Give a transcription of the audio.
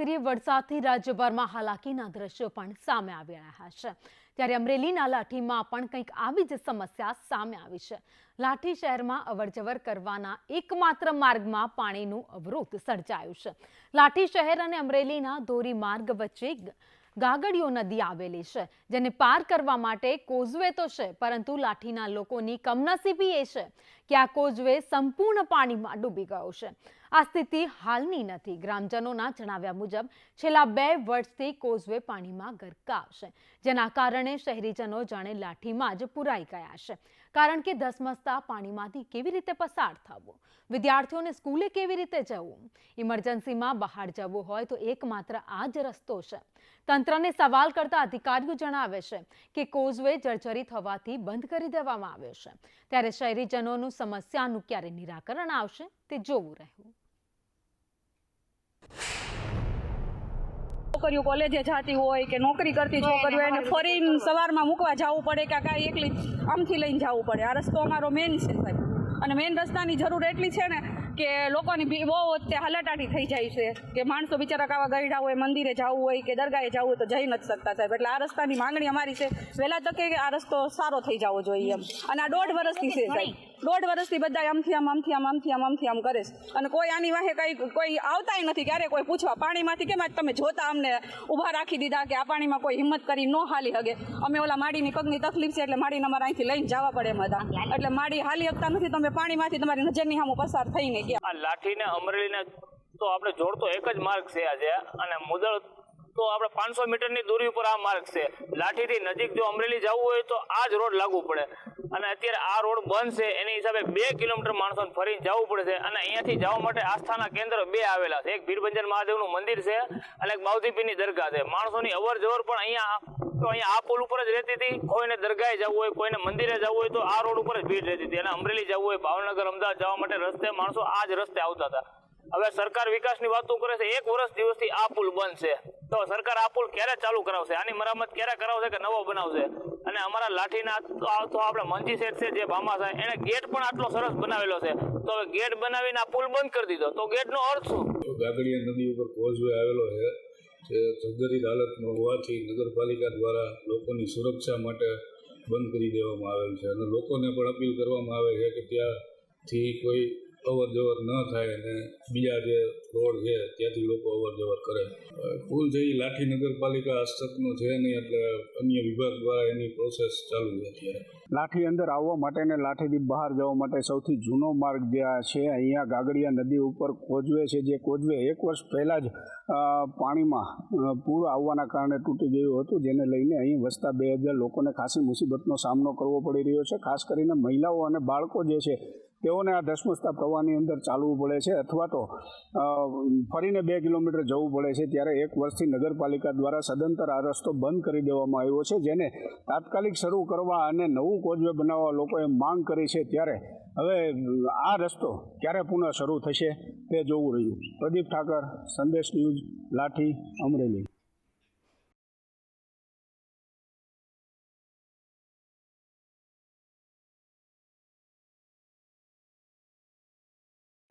કરીએ, વરસાદથી રાજ્યભરમાં હાલાકીના દ્રશ્યો પણ સામે આવી રહ્યા છે. ત્યારે અમરેલીના લાઠીમાં પણ કંઈક આવી જ સમસ્યા સામે આવી છે. લાઠી શહેરમાં અવરજવર કરવાના એકમાત્ર માર્ગમાં પાણીનું અવરોધ સર્જાયું છે. લાઠી શહેર અને અમરેલીના ધોરી માર્ગ વચ્ચે ગાગડીઓ નદી આવેલી છે, જેને પાર કરવા માટે કોઝવે તો છે, પરંતુ લાઠીના લોકોની કમનસીબી એ છે કે આ કોઝવે સંપૂર્ણ પાણીમાં ડૂબી ગયો છે. આ સ્થિતિ હાલની નથી. ગ્રામજનોના જણાવ્યા મુજબ, છેલ્લા બે વર્ષથી કોઝવે પાણીમાં ગરકાવ છે જેના કારણે શહેરીજનો જાણે લાઠીમાં જ પુરાઈ ગયા છે. કારણ કે ધસમસતા પાણીમાંથી કેવી રીતે પસાર થવું? વિદ્યાર્થીઓને સ્કૂલે કેવી રીતે જવું? ઇમરજન્સીમાં બહાર જવું હોય તો એકમાત્ર આ જ રસ્તો છે. તંત્રને સવાલ કરતા અધિકારીઓ જણાવે છે કે કોઝવે જર્જરિત હોવાથી બંધ કરી દેવામાં આવ્યો છે. ત્યારે શહેરીજનોનું સમસ્યાનું ક્યારે નિરાકરણ આવશે તે જોવું રહ્યું. છોકરીઓ કોલેજે જતી હોય કે નોકરી કરતી છોકરીઓ એને ફરીને સવારમાં મૂકવા જવું પડે કે કાંઈ એકલી આમથી લઈને જવું પડે. આ રસ્તો અમારો મેન છે સાહેબ. અને મેન રસ્તાની જરૂર એટલી છે ને કે લોકોની બહુ અત્યારે હાલાટાટી થઈ જાય છે કે માણસો બિચારા કાવા ગયડા હોય મંદિરે જવું હોય કે દરગાહે જવું હોય તો જઈ નથી શકતા સાહેબ. એટલે આ રસ્તાની માંગણી અમારી છે. વહેલા તકે આ રસ્તો સારો થઈ જવો જોઈએ એમ. અને આ દોઢ વર્ષથી છે સાહેબ. દોઢ વર્ષથી બધા આમથી આમ આમથી આમ આમથી આમ આમથી આમ કરે છે. અને કોઈ આની વાહે કંઈ, કોઈ આવતાય નથી ક્યારે કોઈ પૂછવા. પાણીમાંથી કેમ તમે જોતા અમને ઊભા રાખી દીધા કે આ પાણીમાં કોઈ હિંમત કરી ન હાલી હગે? અમે ઓલા માડીની પગની તકલીફ છે એટલે માડીને અમારે અહીંથી લઈને જવા પડે એમ હતા. એટલે માડી હાલી શકતા નથી, તમે પાણીમાંથી તમારી નજરની સામે પસાર થઈને ગયા. આ લાઠીને અમરેલીને તો આપણે જોડતો એક જ માર્ગ છે આજે. અને મુદળ તો આપણે પાંચસો મીટરની દૂરી ઉપર આ માર્ગ છે. લાઠીથી નજીક જો અમરેલી જવું હોય તો આ જ રોડ લાગુ પડે. અને અત્યારે આ રોડ બંધ છે, એની હિસાબે બે કિલોમીટર માણસોને ફરીને જવું પડે છે. અને અહીંયાથી જવા માટે આસ્થાના કેન્દ્ર બે આવેલા છે. એક ભીરભંજન મહાદેવનું મંદિર છે અને એક બાઉદીપીરની દરગાહ છે. માણસોની અવર જવર પણ અહીંયા તો અહીંયા આ પુલ ઉપર જ રહેતી હતી. કોઈને દરગાહે જવું હોય, કોઈને મંદિરે જવું હોય તો આ રોડ ઉપર જ ભીડ રહેતી હતી. અને અમરેલી જવું હોય, ભાવનગર, અમદાવાદ જવા માટે રસ્તે માણસો આ જ રસ્તે આવતા હતા. હવે સરકાર વિકાસની વાતો કરે છે, એક વર્ષ દિવસથી આ પુલ બંધ છે. તો સરકાર આ પુલ ક્યારે ચાલુ કરાવશે? આની મરામત ક્યારે કરાવશે કે નવો બનાવશે? અને અમારા લાઠીના તો આપણે મંજી શેઠ છે, જે ભામા સાહેબ, એને ગેટ પણ આટલો સરસ બનાવેલો છે. તો હવે ગેટ બનાવીને આ પુલ બંધ કરી દીધો. તો ગેટનો અર્થ શું? ગાગડિયા નદી ઉપર કોઝવે આવેલો છે, જે જર્જરિત હાલતમાં હોવાથી નગરપાલિકા દ્વારા લોકોની સુરક્ષા માટે બંધ કરી દેવામાં આવેલ છે. અને લોકોને પણ અપીલ કરવામાં આવે છે કે ત્યાંથી કોઈ અવર જવર ન થાય અને બીજા જે રોડ છે, ત્યાંથી લોકો અવર જવર કરે. પુલ છે લાઠી નગરપાલિકા હસ્તકનો છે નહીં, એટલે અન્ય વિભાગ દ્વારા એની પ્રોસેસ ચાલુ છે અત્યારે. લાઠી અંદર આવવા માટે ને લાઠીથી બહાર જવા માટે સૌથી જૂનો માર્ગ જે છે, અહીંયા ગાગડિયા નદી ઉપર કોજવે છે, જે કોજવે એક વર્ષ પહેલાં જ પાણીમાં પૂર આવવાના કારણે તૂટી ગયું હતું, જેને લઈને અહીં વસતા બે હજાર લોકોને ખાસી મુસીબતનો સામનો કરવો પડી રહ્યો છે. ખાસ કરીને મહિલાઓ અને બાળકો જે છે તેઓને આ ધસમસતા પ્રવાહની અંદર ચાલવું પડે છે અથવા તો ફરીને બે કિલોમીટર જવું પડે છે ત્યારે એક વર્ષથી નગરપાલિકા દ્વારા સદંતર આ રસ્તો બંધ કરી દેવામાં આવ્યો છે, જેને તાત્કાલિક શરૂ કરવા અને નવું કોઝવે બનાવવા લોકોએ માંગ કરી છે ત્યારે હવે, આ રસ્તો ક્યારે પુનઃ શરૂ થશે તે જોવું રહ્યું. પ્રદીપ ઠાકર, સંદેશ ન્યૂઝ, લાઠી, અમરેલી.